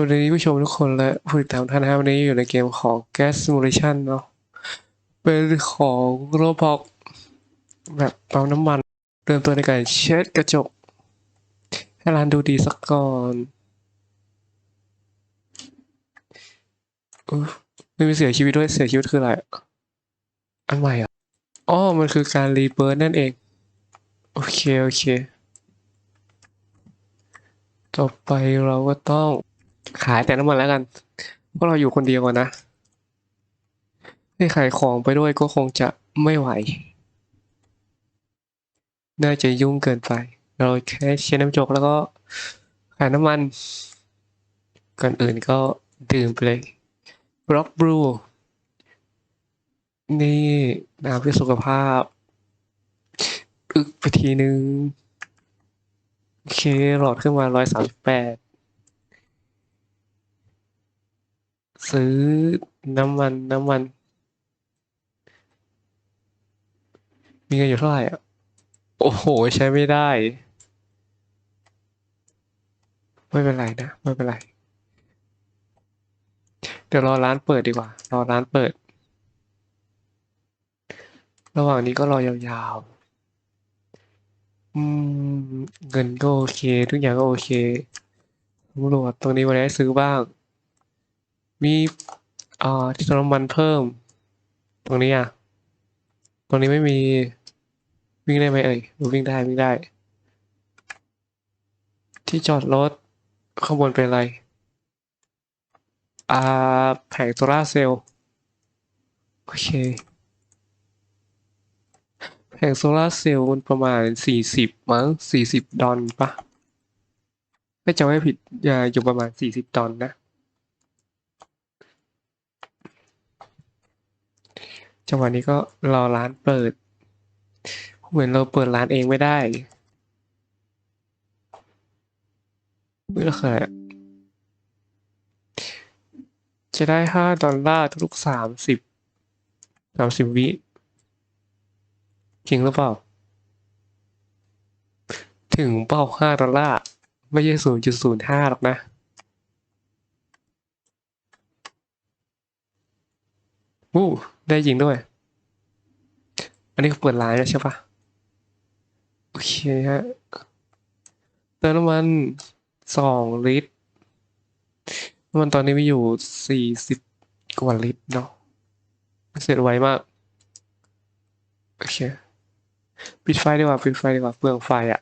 วัสดีผู้ชมทุกคนและผู้ติดตามท่านนะครับวันนี้อยู่ในเกมของ Gas Simulation เนาะเป็นของโรบอกแบบปั๊มน้ำมันเริ่มตัวในการเช็ดกระจก ให้ร้านดูดีสักก่อนอไม่มีเสียชีวิตด้วยเสียชีวิตคืออะไร อันใหม่อะอ๋อมันคือการรีเบิร์นั่นเอง โอเค โอเค ต่อไปเราก็ต้อง ขายแต่น้ำมันแล้วกันเพราะเราอยู่คนเดียวก่อนนะให้ขายของไปด้วยก็คงจะไม่ไหว น่าจะยุ่งเกินไป เราแค่เช็ดน้ำจกแล้วก็ขายน้ำมัน ก่อนอื่นก็ดื่มไปเลยบล็อกบรูนี่น้ำเพื่อสุขภาพอึกไปทีนึง โอเคหลอดขึ้นมาร้อยสามสิบแปด ซื้อน้ำมันน้ำมัน มีเงินอยู่เท่าไหร่อะ โอ้โห ใช้ไม่ได้ ไม่เป็นไรนะ ไม่เป็นไร เดี๋ยวรอร้านเปิดดีกว่า รอร้านเปิด ระหว่างนี้ก็รอยาวๆ อืม เงินก็โอเค ทุกอย่างก็โอเคตำรวจตรงนี้วันนี้ซื้อบ้าง มีอ่าที่เติมน้ำมันเพิ่ม ตรงนี้อะ ตรงนี้ไม่มีวิ่งได้ไหมเอ่ยวิ่งได้วิ่งได้ ที่จอดรถข้างบนเป็นอะไร อ่า แผงโซลาเซลล์ โอเค แผงโซลาเซลล์มันประมาณสี่สิบมั้งสี่สิบดอลปะไม่จำไม่ผิด อย่าอยู่ประมาณสี่สิบดอลนะ จังหวะนี้ก็รอร้านเปิด เหมือนเราเปิดร้านเองไม่ได้ไม่ราคาจะได้ห้าดอลลาร์ทุกสามสิบสามสิบวิจริงหรือเปล่า ถึงเป้าห้าดอลลาร์ไม่ใช่ศูนย์จุดศูนย์ห้าหรอกนะวู้ ได้จริงด้วย อันนี้เปิดร้านแล้วใช่ปะโอเคฮะเติมน้ำมันสองลิตรน้ำมันตอนนี้มีอยู่สี่สิบกว่าลิตรเนาะเสร็จไวมาก โอเค ปิดไฟดีกว่า ปิดไฟดีกว่าเปลืองไฟอะ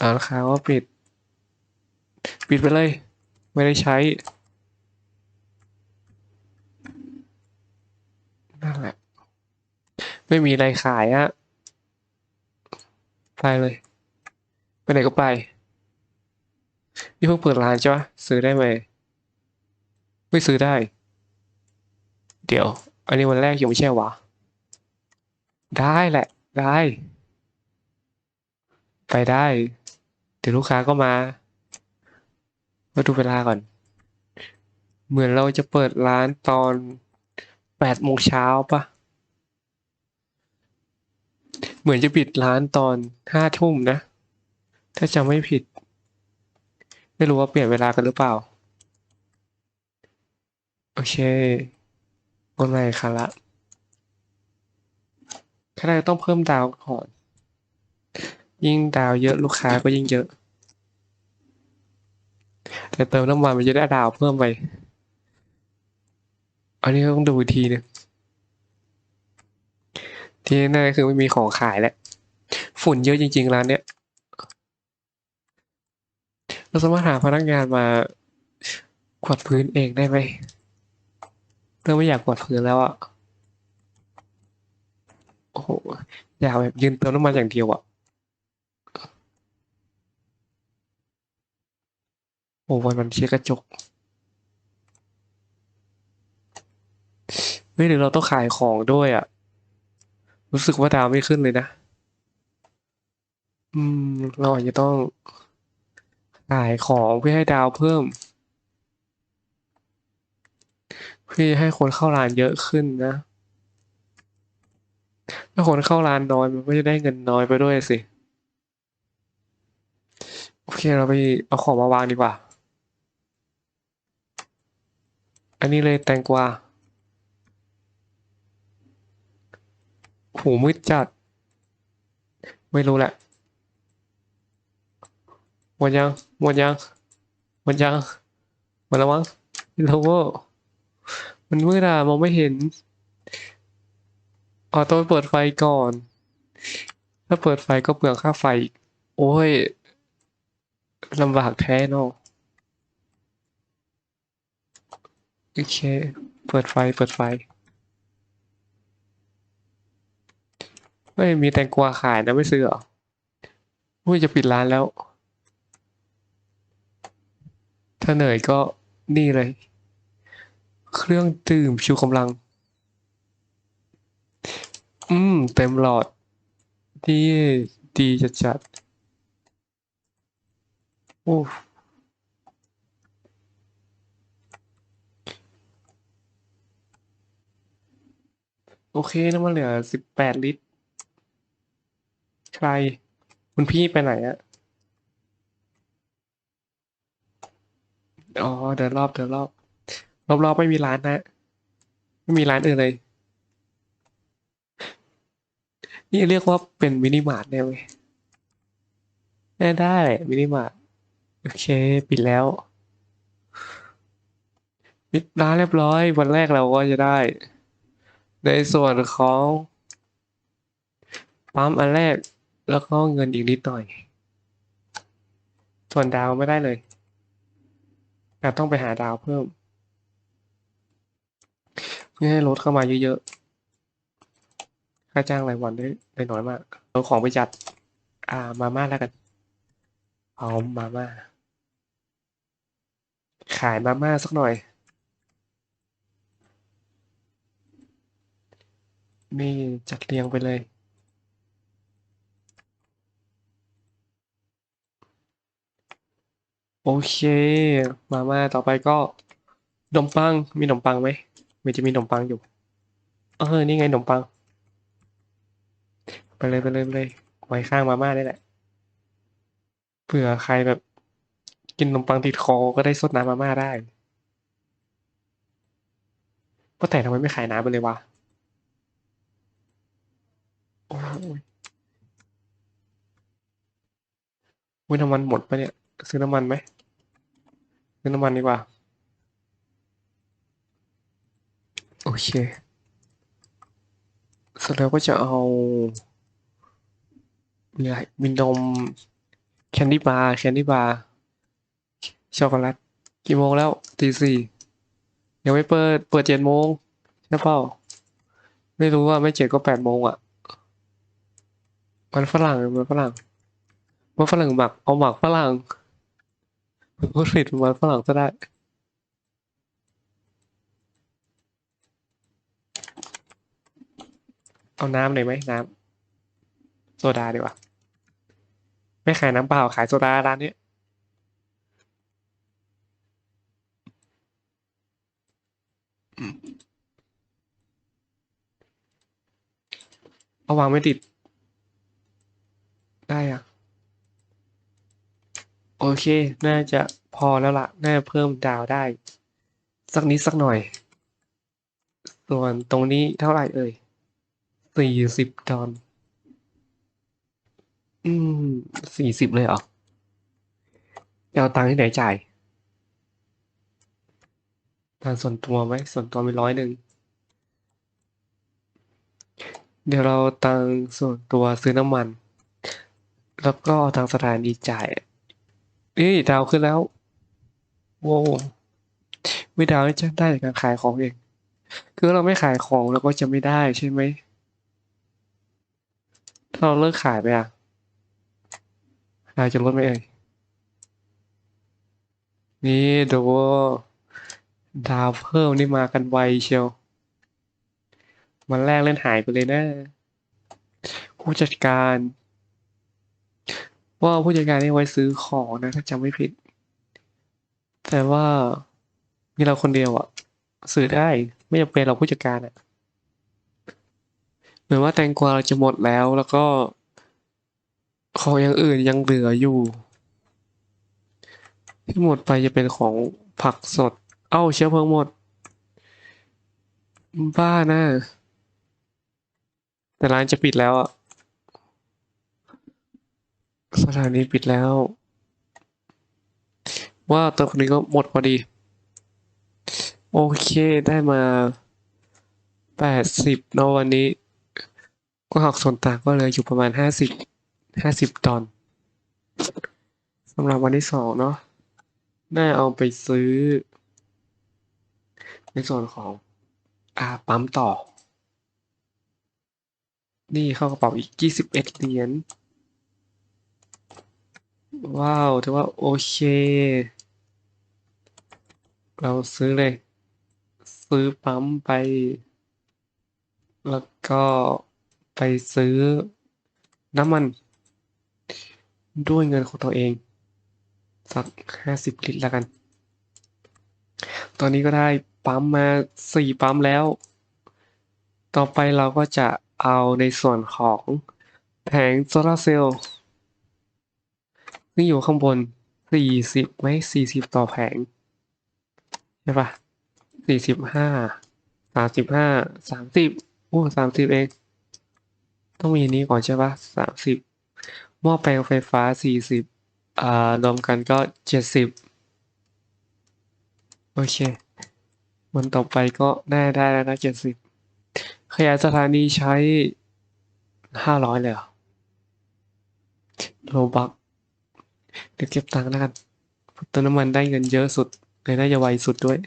อ่านข่าวว่าปิด ปิดไปเลย ไม่ได้ใช้ นั่นแหละ ไม่มีอะไรขายอะไปเลย ไปไหนก็ไป นี่เพิ่งเปิดร้านใช่ปะซื้อได้ไหม ไม่ซื้อได้ เดี๋ยว อันนี้วันแรกยังไม่ใช่วะ ได้แหละ ได้ ไปได้ เดี๋ยวลูกค้าก็มามาดูเวลาก่อน เหมือนเราจะเปิดร้านตอน แปดโมงเช้าปะเหมือนจะปิดร้านตอนห้าทุ่มนะ ถ้าจำไม่ผิด ไม่รู้ว่าเปลี่ยนเวลากันหรือเปล่า โอเควนมาอีกครั้งละขณะต้องเพิ่มดาวก่อน ยิ่งดาวเยอะลูกค้าก็ยิ่งเยอะ แต่เติมน้ำมันมันจะได้ดาวเพิ่มไป อันนี้ต้องดูอีกทีนึงที่แน่ๆคือไม่มีของขายแล้ว ฝุ่นเยอะจริง ๆ ร้านเนี้ย เราสามารถหาพนักงานมากวาดพื้นเองได้ไหมเริ่มไม่อยากกวาดพื้นแล้วอะ โอ้โห อยากแบบยืนเติมน้ำมันอย่างเดียวอะ โอ้วันมันเช็ดกระจก เฮ้ยหรือเราต้องขายของด้วยอะ รู้สึกว่าดาวไม่ขึ้นเลยนะ อืม เราอาจจะต้องขายของเพื่อให้ดาวเพิ่ม เพื่อให้คนเข้าร้านเยอะขึ้นนะ ถ้าคนเข้าร้านน้อยมันก็จะได้เงินน้อยไปด้วยสิ โอเคเราไปเอาของมาวางดีกว่า อันนี้เลยแตงกวา หูมืดจัด ไม่รู้แหละหมดยังหมดยังหมดยังหมดแล้วมั้งไม่รู้ว่ามันมืดอะมองไม่เห็นอ๋อต้เปิดไฟก่อน ถ้าเปิดไฟก็เปลืองค่าไฟอีกโอ้ยลำบากแท้เนาะโอเค เปิดไฟ เปิดไฟ ฮ้ยมีแตงกวาขายนะไม่ซื้อเหรออุ้ยจะปิดร้านแล้วถ้าเหนื่อยก็นี่เลย เครื่องดื่มชูกำลัง อืม เต็มหลอดดีดีจัดจัดโอ้โอเคน้ำมันเหลือสิบแปดลิตร ใคร คุณพี่ไปไหนอะอ๋อ เดินรอบเดินรอบ รอบๆไม่มีร้านนะ ไม่มีร้านอื่นเลย นี่เรียกว่าเป็นมินิมาร์ทได้ไหมได้ได้มินิมาร์ทโอเค ปิดแล้วปิดร้านเรียบร้อย วันแรกเราก็จะได้ ในส่วนของปั๊มอันแรก แล้วก็เงินอีกนิดหน่อย ส่วนดาวไม่ได้เลยแต่ต้องไปหาดาวเพิ่ม เพื่อให้รถเข้ามาเยอะๆ ค่าจ้างรายวันได้ได้น้อยมากเอาของไปจัด อ่ามาม่าแล้วกัน เอามาม่า ขายมาม่าสักหน่อย นี่จัดเรียงไปเลย โอเค มาม่าต่อไปก็ขนมปัง มีขนมปังไหมมันจะมีขนมปังอยู่ เออ นี่ไงขนมปัง ไปเลยไปเลยไปเลย ไว้ข้างมาม่าได้แหละ เผื่อใครแบบ กินขนมปังติดคอ ก็ได้ซดน้ำมาม่าได้ก็แต่ทำไมไม่ขายน้ำไปเลยวะโอ้ยอุ๊ยน้ำมันหมดปะเนี่ย ซื้อน้ำมันไหมซื้อน้ำมันดีกว่า โอเคเสร็จแล้วก็จะเอามีอะไรมีนมแคนดี้บาร์แคนดี้บาร์ช็อกโกแลตกี่โมงแล้วตีสี่ยังไม่เปิด เปิดเจ็ดโมงใช่เปล่าไม่รู้ว่าไม่เจ็ดก็แปดโมงอะ มันฝรั่งมันฝรั่งมันฝรั่งหมักเอาหมักฝรั่ง พูดผิดมันฝรั่งซะได้เอาน้ำหน่อยไหมน้ำโซดาดีกว่า ไม่ขายน้ำเปล่าขายโซดาร้านนี้อืมเอาวางไม่ติด ได้อะโอเค น่าจะ พอแล้วล่ะน่าเพิ่มดาวได้ สักนิดสักหน่อย ส่วนตรงนี้เท่าไหร่เอ่ยสี่สิบดอลอืมสี่สิบเลยเหรอเอาตังค์ที่ไหนจ่ายตังส่วนตัวไหมส่วนตัวมีร้อยหนึ่ง เดี๋ยวเราตังส่วนตัวซื้อน้ำมัน แล้วก็เอางสถานีจ่ายนี่ดาวขึ้นแล้ว โว้วไม่ดาวจะได้จากการขายของเองคือเราไม่ขายของเราก็จะไม่ได้ใช่ไหม ถ้าเราเลิกขายไปอะดาวจะลดไหมเอ่ย นี่ดูดาวเพิ่มนี่มากันไวเชียววันแรกเล่นหายไปเลยนะ ผู้จัดการ ว่าผู้จัดการนี่ไว้ซื้อของนะ ถ้าจำไม่ผิด แต่ว่ามีเราคนเดียวอะซื้อได้ไม่จำเป็นเราผู้จัดการอะเหมือนว่าแตงกวาเราจะหมดแล้วแล้วก็ของอย่างอื่นยังเหลืออยู่ ที่หมดไปจะเป็นของผักสด เอ้าเชื้อเพลิงหมด บ้านะแต่ร้านจะปิดแล้วอะสถานีปิดแล้ว ว่าตัวคนนี้ก็หมดพอดี โอเคได้มาแปดสิบเนอะวันนี้ ก็หักส่วนต่างก็เลยอยู่ประมาณห้าสิบห้าสิบดอลสำหรับวันที่สองเนาะน่าเอาไปซื้อ ในส่วนของอ่าปั๊มต่อ นี่เข้ากระเป๋าอีกยี่สิบเอ็ดเหรียญว้าวถือว่าโอเค เราซื้อเลยซื้อปั๊มไป แล้วก็ไปซื้อน้ำมัน ด้วยเงินของตัวเอง สักห้าสิบลิตรแล้วกัน ตอนนี้ก็ได้ปั๊มมาสี่ปั๊มแล้ว ต่อไปเราก็จะเอาในส่วนของแผงโซลาร์เซลล์ซึ่งอยู่ข้างบนสี่สิบไหมสี่สิบต่อแผง ใช่ปะสี่สิบห้าสามสิบห้าสามสิบโอ้สามสิบเองต้องมีอันนี้ก่อนใช่ปะสามสิบหม้อแปลงไฟฟ้าสี่สิบอ่ารวมกันก็เจ็ดสิบโอเค วันต่อไปก็ได้ได้แล้วนะเจ็ดสิบขยายสถานีใช้ห้าร้อยเลยเหรอโลบักเดี๋ยวเก็บตังค์แล้วกันเติมน้ำมันได้เงินเยอะสุด เลยน่าจะไวสุดด้วย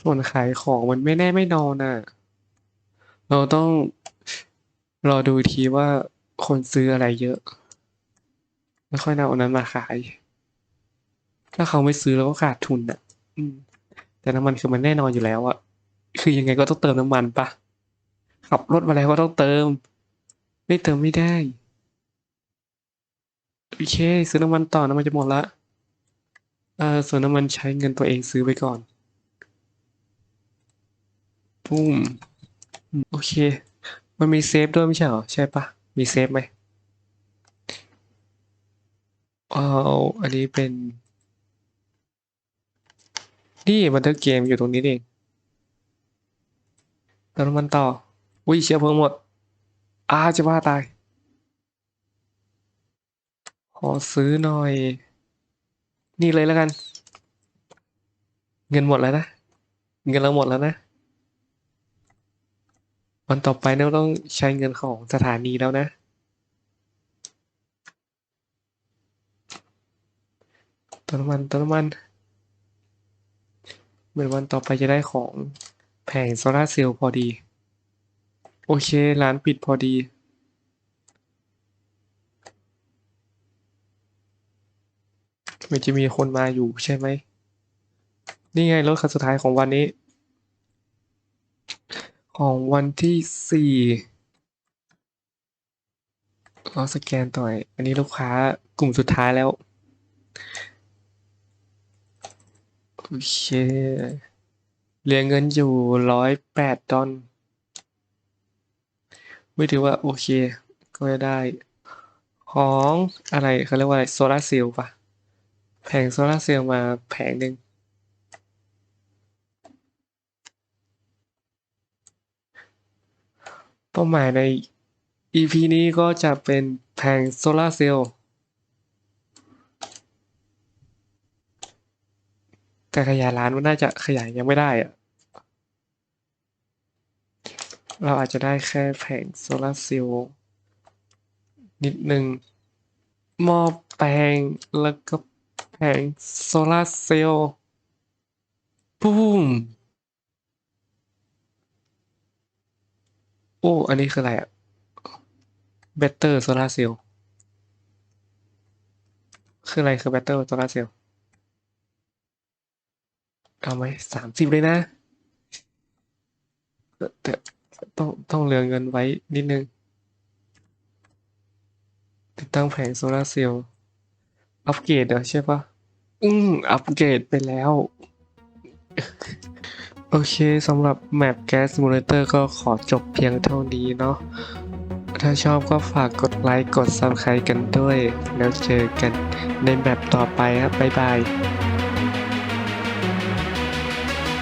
ส่วนขายของมันไม่แน่ไม่นอนน่ะ เราต้องรอดูทีว่าคนซื้ออะไรเยอะแล้วค่อยนำเอานั้นมาขาย ถ้าเขาไม่ซื้อเราก็ขาดทุนอะ อืม แต่น้ำมันคือมันแน่นอนอยู่แล้วอะคือยังไงก็ต้องเติมน้ำมันปะขับรถมาแล้วก็ต้องเติม ไม่เติมไม่ได้โอเคซื้อน้ำมันต่อน้ำมันจะหมดละ เออส่วนน้ำมันใช้เงินตัวเองซื้อไปก่อน ปุ้ม โอเค มันมีเซฟด้วยไม่ใช่หรอ ใช่ปะ มีเซฟไหมเอาอันนี้เป็น นี่บันทึกเกมอยู่ตรงนี้เองเติมน้ำมันต่อ อุ้ยเชื้อเพลิงหมด อาจะว่าตาย ขอซื้อหน่อย นี่เลยแล้วกัน เงินหมดแล้วนะ เงินเราหมดแล้วนะ วันต่อไปเราต้องใช้เงินของสถานีแล้วนะติมน้ำมันติมน้ำมันเหมือนวันต่อไปจะได้ของแผงโซลาเซลล์พอดี โอเค ร้านปิดพอดี มันจะมีคนมาอยู่ใช่ไหม นี่ไงรถคันสุดท้ายของวันนี้ ของวันที่สี่เราสแกนต่อย อันนี้ลูกค้ากลุ่มสุดท้ายแล้ว โอเคเหลือเงินอยู่ร้อยแปดดอลไม่ถือว่าโอเค ก็จะได้ ของอะไรเขาเรียกว่าอะไรโซลาร์เซลล์ปะ แผงโซลาร์เซลล์มาแผงหนึ่งเป้าหมายใน EP นี้ก็จะเป็นแผงโซลาร์เซลล์แต่ขยายร้านมันน่าจะขยายยังไม่ได้อะเราอาจจะได้แค่แผงโซลาร์เซลล์นิดนึงหม้อแปลงแล้วก็ แผงโซลาร์เซลล์ปุ้มโอ้ อันนี้คืออะไรอะ Better Solar Cell คืออะไรคือ Better Solar Cell เอาไหมสามสิบเลยนะแต่ต่ต้องต้องเหลือเงินไว้นิดนึง ติดตั้งแผงโซลาร์เซลล์ อัปเกรดเหรอใช่ปะอืมอัปเกรดไปแล้ว โอเคสำหรับแมปแก๊สมูเลเตอร์ก็ขอจบเพียงเท่านี้เนาะถ้าชอบก็ฝากกดไลค์กด subscribe กันด้วย แล้วเจอกันในแบบต่อไปครับบ๊ายบาย